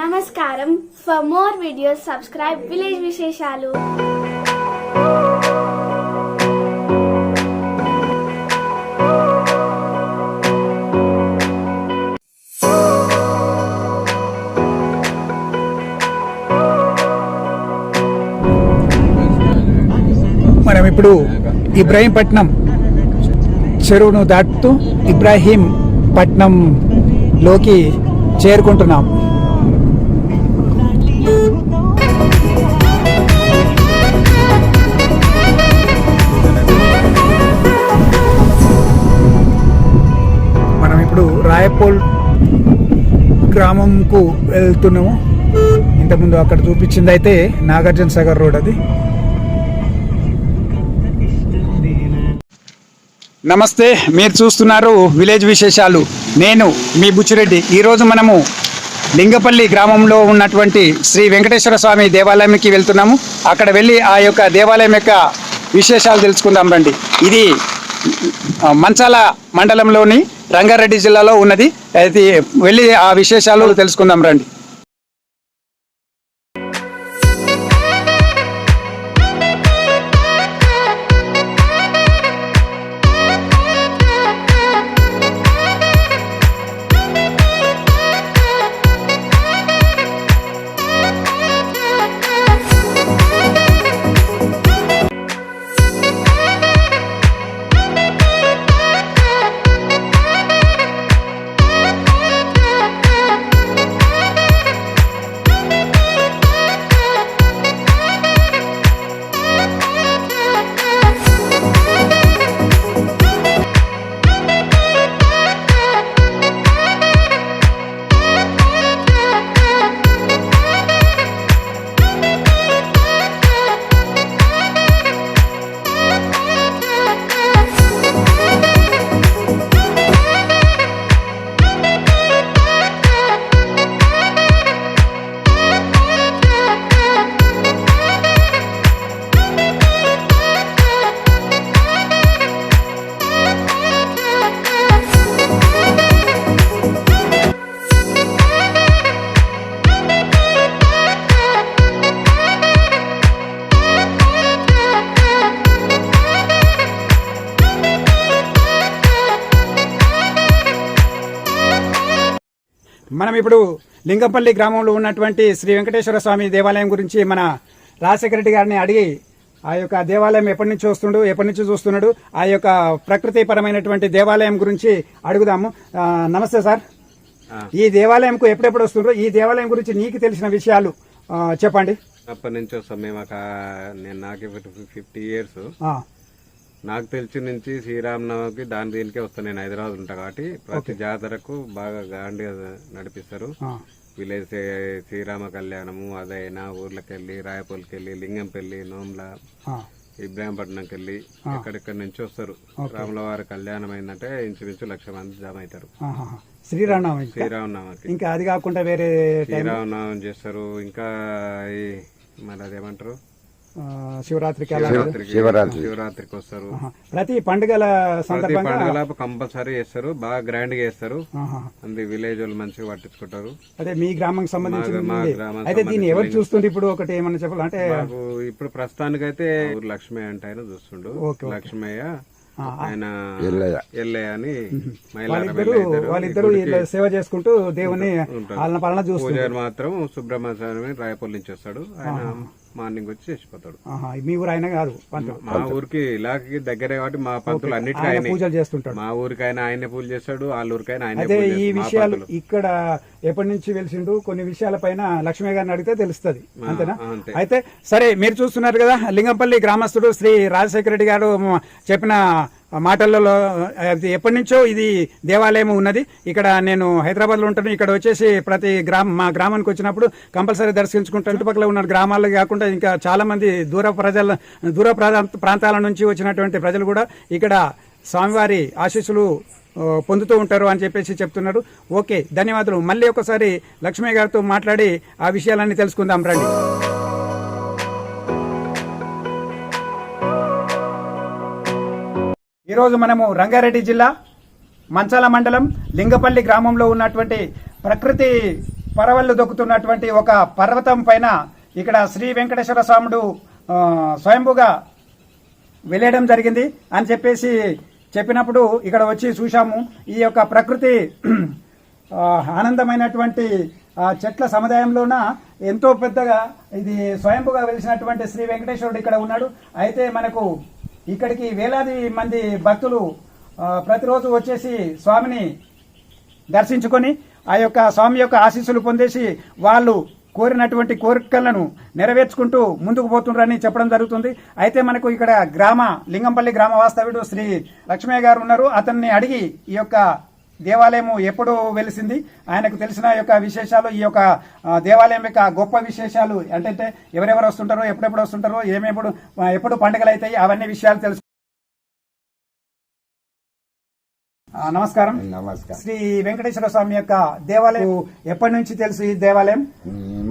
నమస్కారం. For more videos subscribe village విశేషాలు మనం ఇప్పుడు ఇబ్రాహీంపట్నం చెరువును దాటుతూ ఇబ్రాహీం పట్నంలోకి చేరుకుంటున్నాం. రాయపోల్ గ్రామంకు వెళ్తున్నాము. ఇంతకుముందు అక్కడ చూపించింది అయితే నాగార్జున సాగర్ రోడ్ అది. నమస్తే మీరు చూస్తున్నారు విలేజ్ విశేషాలు. నేను మీ బుచ్చిరెడ్డి. ఈరోజు మనము లింగపల్లి గ్రామంలో ఉన్నటువంటి శ్రీ వెంకటేశ్వర స్వామి దేవాలయంకి వెళ్తున్నాము. అక్కడ వెళ్ళి ఆ యొక్క దేవాలయం యొక్క విశేషాలు తెలుసుకుందాం రండి. ఇది మంచాల మండలంలోని రంగారెడ్డి జిల్లాలో ఉన్నది. అయితే వెళ్ళి ఆ విశేషాలు తెలుసుకుందాం రండి. మనం ఇప్పుడు లింగంపల్లి గ్రామంలో ఉన్నటువంటి శ్రీ వెంకటేశ్వర స్వామి దేవాలయం గురించి మన రాజశేఖర రెడ్డి గారిని అడిగి ఆ యొక్క దేవాలయం ఎప్పటి నుంచి వస్తుండు ఎప్పటి నుంచి చూస్తున్నాడు ఆ యొక్క ప్రకృతి పరమైనటువంటి దేవాలయం గురించి అడుగుదాము. నమస్తే సార్. ఈ దేవాలయంకు ఎప్పుడెప్పుడు వస్తుండ్రు ఈ దేవాలయం గురించి నీకు తెలిసిన విషయాలు చెప్పండి. అప్పటి నుంచి వస్తాం మేము ఒక నేను నాకు ఫిఫ్టీ ఇయర్స్ నాకు తెలిసి నుంచి శ్రీరామనవమికి దాని దీనికే వస్తాను. నేను హైదరాబాద్ ఉంటా కాబట్టి ప్రతి జాతరకు బాగా గాండిగా నడిపిస్తారు. విలేజ్ శ్రీ- శ్రీరామ కళ్యాణము అదైనా ఊర్లకి వెళ్ళి లింగంపల్లి నోమ్ల ఇబ్రాహీంపట్నంకి వెళ్ళి ఎక్కడెక్కడి నుంచి వస్తారు. రాముల వారి కళ్యాణం అయిందంటే ఇంచుమించు లక్ష మంది జమ అవుతారు. శ్రీరామనవమి ఇంకా. శ్రీరామనవమికి. ఇంకా అది కాకుండా వేరే శ్రీరామనవమి చేస్తారు. ఇంకా మరి అదేమంటారు? శివరాత్రికి శివరాత్రి శివరాత్రికి వస్తారు. ప్రతి పండుగల సందర్భంగా పండుగల కంపల్సరీ చేస్తారు. బాగా గ్రాండ్గా చేస్తారు. ఆహా. అంది విలేజ్ వాళ్ళు మంచిగా పట్టించుకుంటారు. అదే మీ గ్రామంకి సంబంధించిన మా ఉంది. గ్రామం అయితే దీన్ని ఎవరు చూస్తుంటే ఇప్పుడు ఒకటి ఏమన్నా చెప్పాలి అంటే మాకు ఇప్పుడు ప్రస్తుతానికైతే ఊరు లక్ష్మయ్య అంటే ఆయన చూస్తుండు. లక్ష్మయ్య ఆయన ఎల్లయ్య. అని వాళ్ళిద్దరు సేవ చేసుకుంటూ దేవుని పాలన పాలన చూస్తారు మాత్రం సుబ్రహ్మణ్య రాయపల్లి నుంచి వస్తాడు. ఆయన మార్నింగ్ వచ్చి చేసిపోతాడు ఆహా, మీ ఊరు ఆయన కాదు మా ఊరికి ఇలాకి దగ్గరే కాబట్టి మా పంతులు అన్నిటికీ ఆయన ఆయనే. పూజలు చేస్తుంటాడు. మా ఊరికైనా ఆయనే పూజ చేస్తాడు వాళ్ళ ఊరికైనా ఆయనే అయితే ఈ విషయాలు. ఇక్కడ ఎప్పటి నుంచి వెలిసిండు? కొన్ని విషయాల పైన లక్ష్మీ గారిని అడిగితే తెలుస్తుంది. అంతేనా. అయితే సరే మీరు చూస్తున్నారు కదా లింగంపల్లి గ్రామస్తుడు శ్రీ రాజశేఖర రెడ్డి గారు చెప్పిన మాటలలో అది ఎప్పటి నుంచో ఇది దేవాలయం ఉన్నది. ఇక్కడ నేను హైదరాబాద్లో ఉంటాను. ఇక్కడ వచ్చేసి ప్రతి గ్రామ మా గ్రామానికి వచ్చినప్పుడు కంపల్సరీ దర్శించుకుంటాను చుట్టుపక్కల ఉన్న గ్రామాలు కాకుండా ఇంకా చాలామంది దూర ప్రజల దూర ప్రాంతాల నుంచి వచ్చినటువంటి ప్రజలు కూడా ఇక్కడ స్వామివారి ఆశీస్సులు పొందుతూ ఉంటారు అని చెప్పేసి చెప్తున్నారు. ఓకే ధన్యవాదాలు. మళ్ళీ ఒకసారి లక్ష్మీ గారితో మాట్లాడి ఆ విషయాలన్నీ తెలుసుకుందాం. రండి. ఈరోజు మనము రంగారెడ్డి జిల్లా మంచాల మండలం లింగపల్లి గ్రామంలో ఉన్నటువంటి ప్రకృతి పరవళ్ళు దొక్కుతున్నటువంటి ఒక పర్వతం పైన ఇక్కడ శ్రీ వెంకటేశ్వర స్వాముడు స్వయంభుగా వెళ్ళడం జరిగింది అని చెప్పేసి చెప్పినప్పుడు ఇక్కడ వచ్చి చూశాము. ఈ యొక్క ప్రకృతి ఆనందమైనటువంటి చెట్ల సముదాయంలోన ఎంతో పెద్దగా ఇది స్వయంభుగా వెలిసినటువంటి శ్రీ వెంకటేశ్వరుడు ఇక్కడ ఉన్నాడు. అయితే మనకు ఇక్కడికి వేలాది మంది భక్తులు ప్రతిరోజు వచ్చేసి స్వామిని దర్శించుకొని ఆ యొక్క స్వామి యొక్క ఆశీస్సులు పొందేసి వాళ్ళు కోరినటువంటి కోరికలను నెరవేర్చుకుంటూ ముందుకు పోతుండ్రని చెప్పడం జరుగుతుంది. అయితే మనకు ఇక్కడ గ్రామ లింగంపల్లి గ్రామ వాస్తవ్యుడు శ్రీ లక్ష్మయ్య గారు ఉన్నారు. అతన్ని అడిగి ఈ యొక్క దేవాలయం ఎప్పుడు వెలిసింది. ఆయనకు తెలిసిన యొక్క విశేషాలు ఈ యొక్క దేవాలయం యొక్క గొప్ప విశేషాలు అంటే ఎవరెవరు వస్తుంటారో ఎప్పుడెప్పుడు వస్తుంటారో ఏమేప్పుడు ఎప్పుడు పండుగలు అవుతాయి అవన్నీ విషయాలు తెలుసు. నమస్కారం. నమస్కారం. శ్రీ వెంకటేశ్వర స్వామి యొక్క దేవాలయం ఎప్పటి నుంచి తెలుసు ఈ దేవాలయం?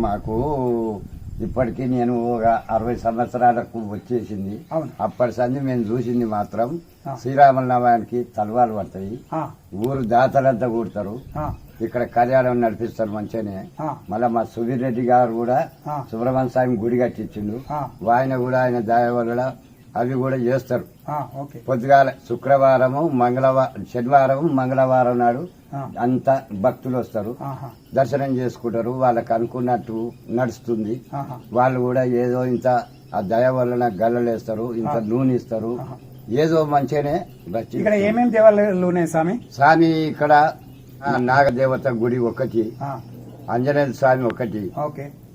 మాకు ఇప్పటికీ నేను ఒక అరవై సంవత్సరాలకు వచ్చేసింది. అప్పటి సంది మేము చూసింది మాత్రం ఆ. శ్రీరాముల నవానికి తలవాలు పడతాయి ఊరు దాతలంతా కూడతారు ఇక్కడ కళ్యాణం నడిపిస్తారు మంచిగానే. మళ్ళా మా సుధీర్ రెడ్డి గారు కూడా. సుబ్రహ్మణ్య స్వామి గుడి కట్టించిండు. ఆయన కూడా ఆయన దయ వల్ల అవి కూడా చేస్తారు. పొద్దుగాల శుక్రవారము మంగళవారం శనివారం మంగళవారం నాడు. అంతా భక్తులు వస్తారు. దర్శనం చేసుకుంటారు. వాళ్ళకి అనుకున్నట్టు నడుస్తుంది. వాళ్ళు కూడా ఏదో ఇంత ఆ దయ వలన గల్లలేస్తారు ఇంత నూనె ఇస్తారు ఏదో మంచిగానే ఇక్కడ ఏమేమి దేవాలయాలు స్వామి? స్వామి ఇక్కడ నాగదేవత గుడి ఒకటి ఆంజనేయ స్వామి ఒకటి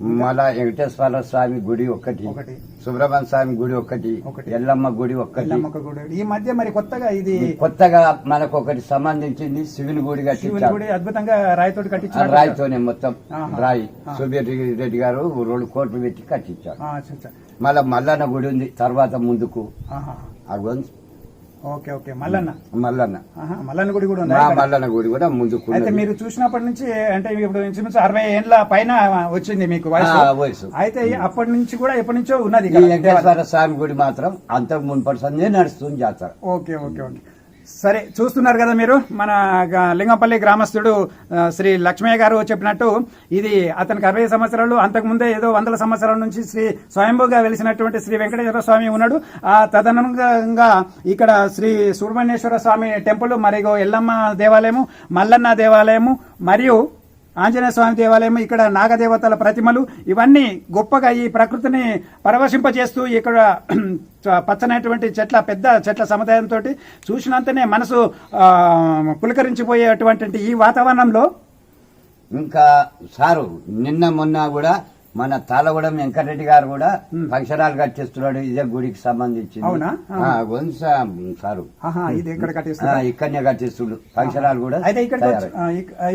మళ్ళా వెంకటేశ్వర స్వామి గుడి ఒకటి. ఒకటి. సుబ్రహ్మణ్య స్వామి గుడి ఒకటి ఒకటి. ఎల్లమ్మ గుడి ఒకటి గుడి ఈ మధ్య మరి కొత్తగా ఇది కొత్తగా మనకు ఒకటి సంబంధించింది శివుని గుడి శివుని కట్టించారు గుడి అద్భుతంగా రాయితోటి ఆ కట్టించారు రాయితోనే మొత్తం. రాయి ఆ. సుబీర్ రెడ్డి గారు రెండు కోట్లు పెట్టి కట్టించారు. మళ్ళా మల్లన్న గుడి ఉంది తర్వాత ముందుకు. అగోన్ ఓకే ఓకే. మల్లన్న. మల్లన్న. మల్లన్న గుడి కూడా ఉంది మల్లన్న గుడి కూడా ముందుకు అయితే. మీరు చూసినప్పటి నుంచి అంటే ఇప్పుడు ఇంచుమించు అరవై ఏండ్ల పైన వచ్చింది మీకు వయసు. అయితే అప్పటి నుంచి కూడా ఎప్పటి నుంచో ఉన్నది. వెంకటేశ్వర స్వామి గుడి మాత్రం అంతకు మున్పటి సందే నడుస్తుంది జాతర. Okay okay okay. సరే చూస్తున్నారు కదా మీరు మన లింగంపల్లి గ్రామస్తుడు శ్రీ లక్ష్మయ్య గారు చెప్పినట్టు ఇది అతనికి అరవై సంవత్సరాలు అంతకుముందే ఏదో వందల సంవత్సరాల నుంచి శ్రీ స్వయంభూగా వెలిసినటువంటి శ్రీ వెంకటేశ్వర స్వామి ఉన్నాడు. ఆ తదనంగా ఇక్కడ శ్రీ సుబ్రహ్మణ్యేశ్వర స్వామి టెంపుల్ మరియు ఎల్లమ్మ దేవాలయము మల్లన్న దేవాలయము మరియు ఆంజనేయ స్వామి దేవాలయం ఇక్కడ నాగదేవతల ప్రతిమలు ఇవన్నీ గొప్పగా ఈ ప్రకృతిని పరవశింపజేస్తూ ఇక్కడ పచ్చనటువంటి చెట్ల పెద్ద చెట్ల సముదాయంతో చూసినంతనే మనసు పులకరించిపోయేటువంటి ఈ వాతావరణంలో ఇంకా సారు నిన్న మొన్న కూడా మన తాళగూడెం వెంకటరెడ్డి గారు కూడా ఫంక్షనాలు కట్టిస్తున్నాడు. ఇదే గుడికి సంబంధించింది. అవునా? ఆ, గొంతు సా- సారు. ఇది ఇక్కడ ఇక్కడనే కట్టిస్తుడు. ఫంక్షనాలు కూడా అయితే ఇక్కడికి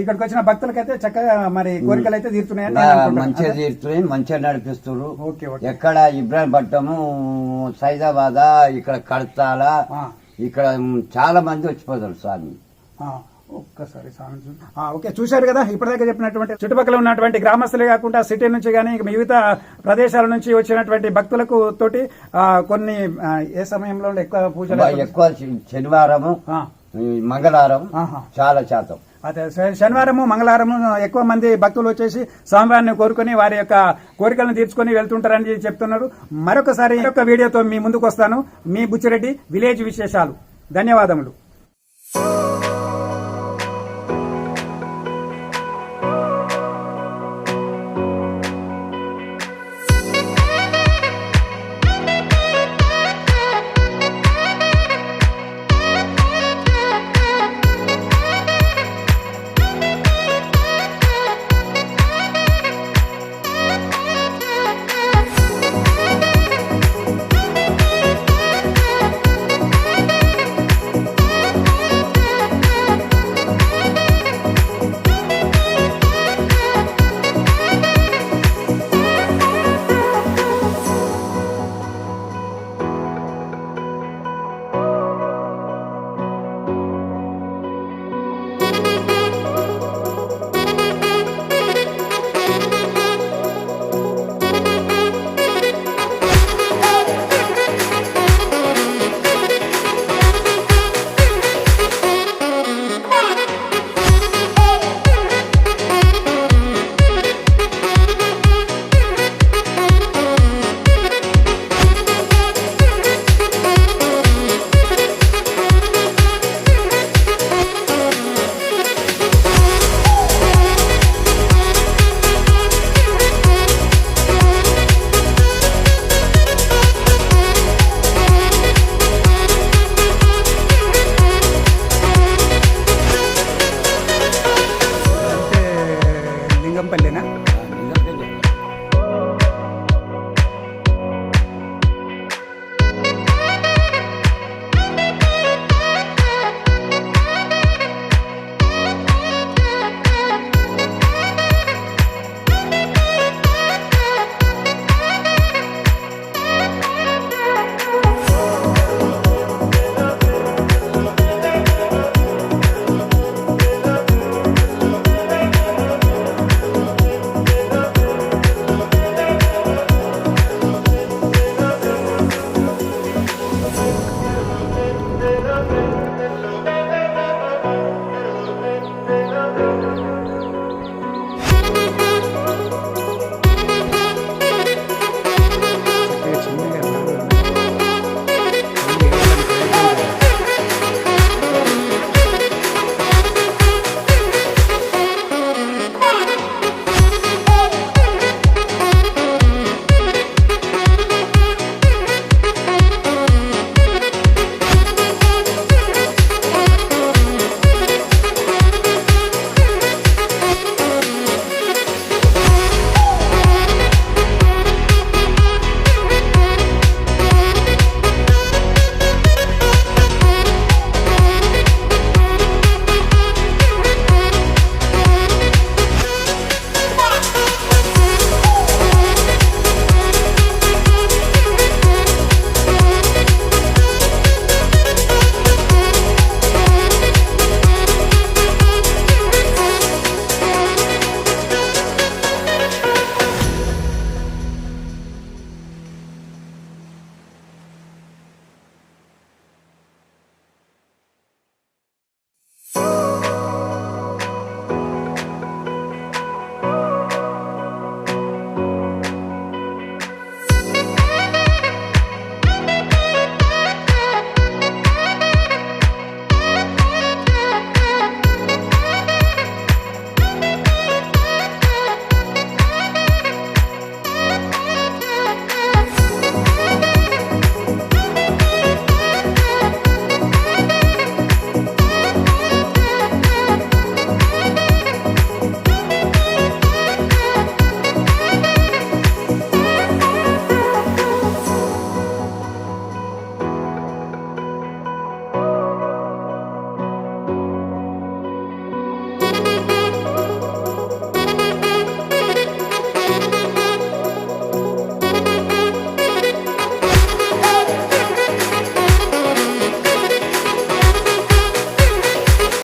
ఇక్కడికి వచ్చిన భక్తులకైతే చక్కగా మరి కోరికలు అయితే అనుకుంటున్నాను. మంచిగా తీరుతున్నాయి మంచిగా నడిపిస్తున్నారు ఎక్కడ ఇబ్రాహీంపట్నము సైదాబాద్ ఇక్కడ కడతాల. ఇక్కడ చాలా మంది వచ్చిపోతారు స్వామి. ఒక్కసారి ఓకే చూశారు కదా? ఇప్పటిదాకా చెప్పినటువంటి చుట్టుపక్కల ఉన్నటువంటి గ్రామస్తులే కాకుండా సిటీ నుంచి కానీ మిగతా ప్రదేశాల నుంచి వచ్చినటువంటి భక్తులకు తోటి కొన్ని ఏ సమయంలో ఎక్కువ పూజలు ఎక్కువ శనివారము మంగళవారం. చాలా శాతం. అదే శనివారము మంగళవారము ఎక్కువ మంది భక్తులు వచ్చేసి స్వామివారిని కోరుకొని వారి యొక్క కోరికలను తీర్చుకొని వెళ్తుంటారని చెప్తున్నారు. మరొకసారి ఈ యొక్క వీడియోతో మీ ముందుకు వస్తాను. మీ బుచ్చిరెడ్డి విలేజ్ విశేషాలు. ధన్యవాదములు.